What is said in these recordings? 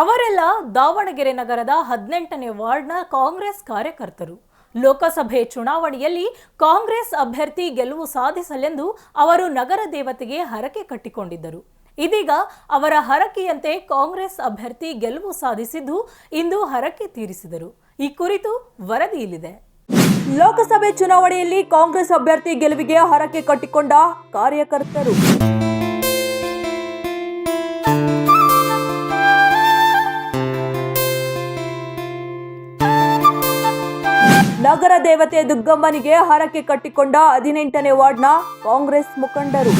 ಅವರೆಲ್ಲ ದಾವಣಗೆರೆ ನಗರದ ಹದಿನೆಂಟನೇ ವಾರ್ಡ್ನ ಕಾಂಗ್ರೆಸ್ ಕಾರ್ಯಕರ್ತರು. ಲೋಕಸಭೆ ಚುನಾವಣೆಯಲ್ಲಿ ಕಾಂಗ್ರೆಸ್ ಅಭ್ಯರ್ಥಿ ಗೆಲುವು ಸಾಧಿಸಲೆಂದು ಅವರು ನಗರ ದೇವತೆಗೆ ಹರಕೆ ಕಟ್ಟಿಕೊಂಡಿದ್ದರು. ಇದೀಗ ಅವರ ಹರಕೆಯಂತೆ ಕಾಂಗ್ರೆಸ್ ಅಭ್ಯರ್ಥಿ ಗೆಲುವು ಸಾಧಿಸಿದ್ದು ಇಂದು ಹರಕೆ ತೀರಿಸಿದರು. ಈ ಕುರಿತು ವರದಿ ಇಲ್ಲಿದೆ. ಲೋಕಸಭೆ ಚುನಾವಣೆಯಲ್ಲಿ ಕಾಂಗ್ರೆಸ್ ಅಭ್ಯರ್ಥಿ ಗೆಲುವಿಗೆ ಹರಕೆ ಕಟ್ಟಿಕೊಂಡ ಕಾರ್ಯಕರ್ತರು. ನಗರ ದೇವತೆ ದುಗ್ಗಮ್ಮನಿಗೆ ಹರಕೆ ಕಟ್ಟಿಕೊಂಡ ಹದಿನೆಂಟನೇ ವಾರ್ಡ್ನ ಕಾಂಗ್ರೆಸ್ ಮುಖಂಡರು.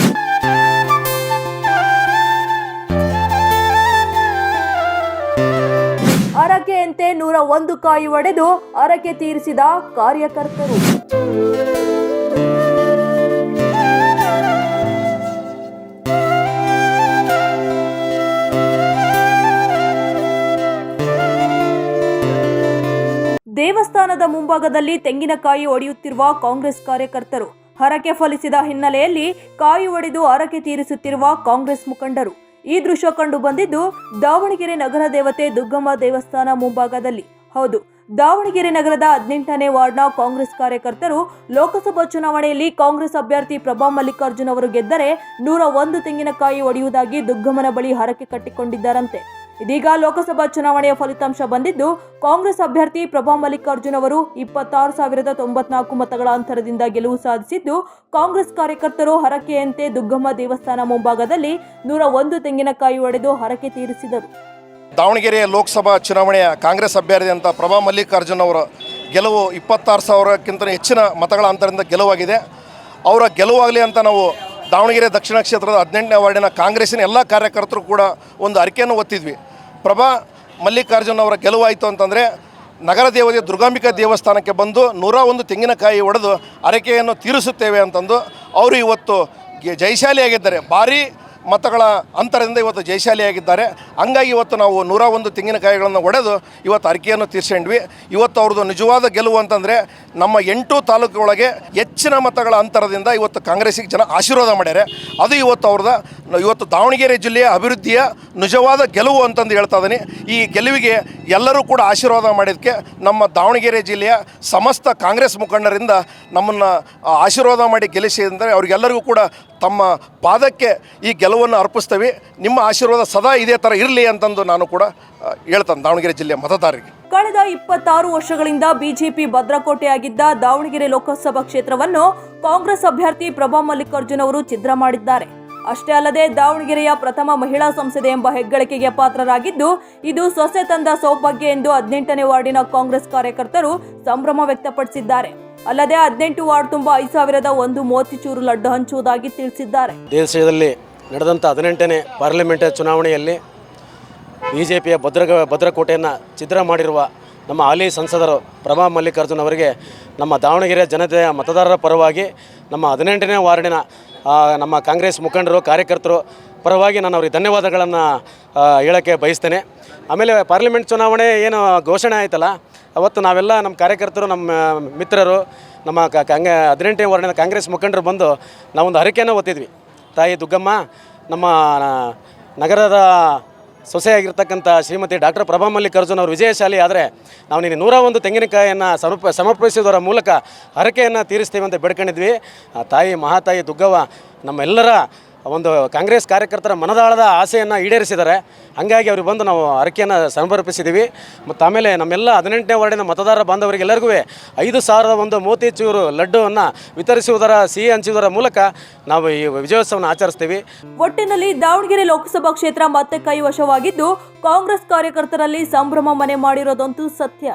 ಹರಕೆಯಂತೆ ನೂರ ಒಂದು ಕಾಯಿ ಒಡೆದು ಹರಕೆ ತೀರಿಸಿದ ಕಾರ್ಯಕರ್ತರು. ದೇವಸ್ಥಾನದ ಮುಂಭಾಗದಲ್ಲಿ ತೆಂಗಿನಕಾಯಿ ಒಡೆಯುತ್ತಿರುವ ಕಾಂಗ್ರೆಸ್ ಕಾರ್ಯಕರ್ತರು. ಹರಕೆ ಫಲಿಸಿದ ಹಿನ್ನೆಲೆಯಲ್ಲಿ ಕಾಯಿ ಒಡೆದು ಹರಕೆ ತೀರಿಸುತ್ತಿರುವ ಕಾಂಗ್ರೆಸ್ ಮುಖಂಡರು. ಈ ದೃಶ್ಯ ಕಂಡು ಬಂದಿದ್ದು, ದಾವಣಗೆರೆ ನಗರ ದೇವತೆ ದುಗ್ಗಮ್ಮ ದೇವಸ್ಥಾನ ಮುಂಭಾಗದಲ್ಲಿ. ಹೌದು, ದಾವಣಗೆರೆ ನಗರದ ಹದಿನೆಂಟನೇ ವಾರ್ಡ್ನ ಕಾಂಗ್ರೆಸ್ ಕಾರ್ಯಕರ್ತರು ಲೋಕಸಭಾ ಚುನಾವಣೆಯಲ್ಲಿ ಕಾಂಗ್ರೆಸ್ ಅಭ್ಯರ್ಥಿ ಪ್ರಭಾ ಮಲ್ಲಿಕಾರ್ಜುನ್ ಅವರು ಗೆದ್ದರೆ ನೂರ ಒಂದು ತೆಂಗಿನಕಾಯಿ ಒಡೆಯುವುದಾಗಿ ದುಗ್ಗಮ್ಮನ ಬಳಿ ಹರಕೆ ಕಟ್ಟಿಕೊಂಡಿದ್ದಾರಂತೆ. ಇದೀಗ ಲೋಕಸಭಾ ಚುನಾವಣೆಯ ಫಲಿತಾಂಶ ಬಂದಿದ್ದು, ಕಾಂಗ್ರೆಸ್ ಅಭ್ಯರ್ಥಿ ಪ್ರಭಾ ಮಲ್ಲಿಕಾರ್ಜುನ್ ಅವರು ಇಪ್ಪತ್ತಾರು ಸಾವಿರದ ತೊಂಬತ್ನಾಲ್ಕು ಮತಗಳ ಅಂತರದಿಂದ ಗೆಲುವು ಸಾಧಿಸಿದ್ದು, ಕಾಂಗ್ರೆಸ್ ಕಾರ್ಯಕರ್ತರು ಹರಕೆಯಂತೆ ದುಗ್ಗಮ್ಮ ದೇವಸ್ಥಾನ ಮುಂಭಾಗದಲ್ಲಿ ನೂರ ಒಂದು ತೆಂಗಿನಕಾಯಿ ಒಡೆದು ಹರಕೆ ತೀರಿಸಿದರು. ದಾವಣಗೆರೆಯ ಲೋಕಸಭಾ ಚುನಾವಣೆಯ ಕಾಂಗ್ರೆಸ್ ಅಭ್ಯರ್ಥಿ ಅಂತ ಪ್ರಭಾ ಮಲ್ಲಿಕಾರ್ಜುನ್ ಅವರ ಗೆಲುವು ಇಪ್ಪತ್ತಾರು ಸಾವಿರಕ್ಕಿಂತ ಹೆಚ್ಚಿನ ಮತಗಳ ಅಂತರದಿಂದ ಗೆಲುವಾಗಿದೆ. ಅವರ ಗೆಲುವಾಗಲಿ ಅಂತ ನಾವು ದಾವಣಗೆರೆ ದಕ್ಷಿಣ ಕ್ಷೇತ್ರದ ಹದಿನೆಂಟನೇ ವಾರ್ಡಿನ ಕಾಂಗ್ರೆಸ್ಸಿನ ಎಲ್ಲ ಕಾರ್ಯಕರ್ತರು ಕೂಡ ಒಂದು ಅರಿಕೆಯನ್ನು ಒತ್ತಿದ್ವಿ. ಪ್ರಭಾ ಮಲ್ಲಿಕಾರ್ಜುನ್ ಅವರ ಗೆಲುವಾಯಿತು ಅಂತಂದರೆ ನಗರ ದೇವತೆ ದುರ್ಗಾಂಬಿಕಾ ದೇವಸ್ಥಾನಕ್ಕೆ ಬಂದು ನೂರ ಒಂದು ತೆಂಗಿನಕಾಯಿ ಒಡೆದು ಅರಕೆಯನ್ನು ತೀರಿಸುತ್ತೇವೆ ಅಂತಂದು ಅವರು ಇವತ್ತು ಜಯಶಾಲಿಯಾಗಿದ್ದಾರೆ. ಭಾರೀ ಮತಗಳ ಅಂತರದಿಂದ ಇವತ್ತು ಜಯಶಾಲಿಯಾಗಿದ್ದಾರೆ. ಹಂಗಾಗಿ ಇವತ್ತು ನಾವು ನೂರ ಒಂದು ತೆಂಗಿನಕಾಯಿಗಳನ್ನು ಒಡೆದು ಇವತ್ತು ಅರಿಕೆಯನ್ನು ತೀರ್ಸ್ಕೊಂಡ್ವಿ. ಇವತ್ತು ಅವ್ರದ್ದು ನಿಜವಾದ ಗೆಲುವು ಅಂತಂದರೆ ನಮ್ಮ ಎಂಟು ತಾಲೂಕುಗಳಿಗೆ ಹೆಚ್ಚಿನ ಮತಗಳ ಅಂತರದಿಂದ ಇವತ್ತು ಕಾಂಗ್ರೆಸ್ಸಿಗೆ ಜನ ಆಶೀರ್ವಾದ ಮಾಡ್ಯಾರೆ. ಅದು ಇವತ್ತು ಅವ್ರದ ಇವತ್ತು ದಾವಣಗೆರೆ ಜಿಲ್ಲೆಯ ಅಭಿವೃದ್ಧಿಯ ನಿಜವಾದ ಗೆಲುವು ಅಂತಂದು ಹೇಳ್ತಾ ಇದ್ದೀನಿ. ಈ ಗೆಲುವಿಗೆ ಎಲ್ಲರೂ ಕೂಡ ಆಶೀರ್ವಾದ ಮಾಡಿದ್ದಕ್ಕೆ ನಮ್ಮ ದಾವಣಗೆರೆ ಜಿಲ್ಲೆಯ ಸಮಸ್ತ ಕಾಂಗ್ರೆಸ್ ಮುಖಂಡರಿಂದ ನಮ್ಮನ್ನು ಆಶೀರ್ವಾದ ಮಾಡಿ ಗೆಲ್ಲಿಸಿದರೆ ಅವರಿಗೆಲ್ಲರಿಗೂ ಕೂಡ ತಮ್ಮ ಪಾದಕ್ಕೆ ಈ ಗೆಲುವನ್ನು ಅರ್ಪಿಸ್ತೇವೆ. ನಿಮ್ಮ ಆಶೀರ್ವಾದ ಸದಾ ಇದೇ ಥರ ಇರಲಿ ಅಂತಂದು ನಾನು ಕೂಡ ಹೇಳ್ತಾನೆ ದಾವಣಗೆರೆ ಜಿಲ್ಲೆಯ ಮತದಾರರಿಗೆ. ಕಳೆದ ಇಪ್ಪತ್ತಾರು ವರ್ಷಗಳಿಂದ ಬಿಜೆಪಿ ಭದ್ರಕೋಟೆಯಾಗಿದ್ದ ದಾವಣಗೆರೆ ಲೋಕಸಭಾ ಕ್ಷೇತ್ರವನ್ನು ಕಾಂಗ್ರೆಸ್ ಅಭ್ಯರ್ಥಿ ಪ್ರಭಾ ಮಲ್ಲಿಕಾರ್ಜುನ್ ಅವರು ಛಿದ್ರ ಮಾಡಿದ್ದಾರೆ. ಅಷ್ಟೇ ಅಲ್ಲದೆ ದಾವಣಗೆರೆಯ ಪ್ರಥಮ ಮಹಿಳಾ ಸಂಸದೆ ಎಂಬ ಹೆಗ್ಗಳಿಕೆಗೆ ಪಾತ್ರರಾಗಿದ್ದು, ಇದು ಸೊಸೆ ತಂದ ಸೌಭಾಗ್ಯ ಎಂದು ಹದಿನೆಂಟನೇ ವಾರ್ಡಿನ ಕಾಂಗ್ರೆಸ್ ಕಾರ್ಯಕರ್ತರು ಸಂಭ್ರಮ ವ್ಯಕ್ತಪಡಿಸಿದ್ದಾರೆ. ಅಲ್ಲದೆ ಹದಿನೆಂಟು ವಾರ್ಡ್ ತುಂಬ ಐದು ಸಾವಿರದ ಒಂದು ಮೂವತ್ತಿಚೂರು ಲಡ್ಡು ಹಂಚುವುದಾಗಿ ತಿಳಿಸಿದ್ದಾರೆ. ದೇಶದಲ್ಲಿ ನಡೆದಂಥ ಹದಿನೆಂಟನೇ ಪಾರ್ಲಿಮೆಂಟ್ ಚುನಾವಣೆಯಲ್ಲಿ ಬಿ ಜೆ ಪಿಯ ಭದ್ರ ಭದ್ರಕೋಟೆಯನ್ನು ಛಿದ್ರ ಮಾಡಿರುವ ನಮ್ಮ ಹಾಲಿ ಸಂಸದರು ಪ್ರಭಾ ಮಲ್ಲಿಕಾರ್ಜುನ್ ಅವರಿಗೆ, ನಮ್ಮ ದಾವಣಗೆರೆ ಜನತೆಯ ಮತದಾರರ ಪರವಾಗಿ, ನಮ್ಮ ಹದಿನೆಂಟನೇ ವಾರ್ಡಿನ ನಮ್ಮ ಕಾಂಗ್ರೆಸ್ ಮುಖಂಡರು, ಕಾರ್ಯಕರ್ತರು ಪರವಾಗಿ ನಾನು ಅವರಿಗೆ ಧನ್ಯವಾದಗಳನ್ನು ಹೇಳೋಕ್ಕೆ ಬಯಸ್ತೇನೆ. ಆಮೇಲೆ ಪಾರ್ಲಿಮೆಂಟ್ ಚುನಾವಣೆ ಏನು ಘೋಷಣೆ ಆಯ್ತಲ್ಲ, ಅವತ್ತು ನಾವೆಲ್ಲ ನಮ್ಮ ಕಾರ್ಯಕರ್ತರು, ನಮ್ಮ ಮಿತ್ರರು, ನಮ್ಮ ಕ- ಕಾಂಗ ಹದಿನೆಂಟನೇ ವಾರ್ಡಿನ ಕಾಂಗ್ರೆಸ್ ಮುಖಂಡರು ಬಂದು ನಾವೊಂದು ಹರಕೆಯನ್ನು ಒತ್ತಿದ್ವಿ ತಾಯಿ ದುಗ್ಗಮ್ಮ, ನಮ್ಮ ನಗರದ ಸೊಸೆಯಾಗಿರ್ತಕ್ಕಂಥ ಶ್ರೀಮತಿ ಡಾಕ್ಟರ್ ಪ್ರಭಾ ಮಲ್ಲಿಕಾರ್ಜುನ್ ಅವರು ವಿಜಯಶಾಲಿ ಆದರೆ ನಾವು ನಿನ್ನೆ ನೂರ ಒಂದು ತೆಂಗಿನಕಾಯಿಯನ್ನು ಸಮರ್ಪ ಸಮರ್ಪಿಸುವುದರ ಮೂಲಕ ಹರಕೆಯನ್ನು ತೀರಿಸ್ತೀವಿ ಅಂತ ಬೇಡ್ಕೊಂಡಿದ್ವಿ. ಆ ತಾಯಿ ಮಹಾತಾಯಿ ದುಗ್ಗವ್ವ, ನಮ್ಮೆಲ್ಲರ ಒಂದು ಕಾಂಗ್ರೆಸ್ ಕಾರ್ಯಕರ್ತರ ಮನದಾಳದ ಆಸೆಯನ್ನು ಈಡೇರಿಸಿದ್ದಾರೆ. ಹಾಗಾಗಿ ಅವ್ರಿಗೆ ಬಂದು ನಾವು ಹರಕೆಯನ್ನು ಸಮರ್ಪಿಸಿದ್ದೀವಿ. ಮತ್ತು ಆಮೇಲೆ ನಮ್ಮೆಲ್ಲ ಹದಿನೆಂಟನೇ ವಾರ್ಡಿನ ಮತದಾರ ಬಾಂಧವರಿಗೆಲ್ಲರಿಗೂ ಐದು ಸಾವಿರದ ಒಂದು ಮೋತಿಚೂರು ಲಡ್ಡುವನ್ನು ವಿತರಿಸುವುದರ, ಸಿಹಿ ಹಂಚುವುದರ ಮೂಲಕ ನಾವು ಈ ವಿಜಯೋತ್ಸವವನ್ನು ಆಚರಿಸ್ತೀವಿ. ಒಟ್ಟಿನಲ್ಲಿ ದಾವಣಗೆರೆ ಲೋಕಸಭಾ ಕ್ಷೇತ್ರ ಮತ್ತೆ ಕೈವಶವಾಗಿದ್ದು ಕಾಂಗ್ರೆಸ್ ಕಾರ್ಯಕರ್ತರಲ್ಲಿ ಸಂಭ್ರಮ ಮನೆ ಮಾಡಿರೋದಂತೂ ಸತ್ಯ.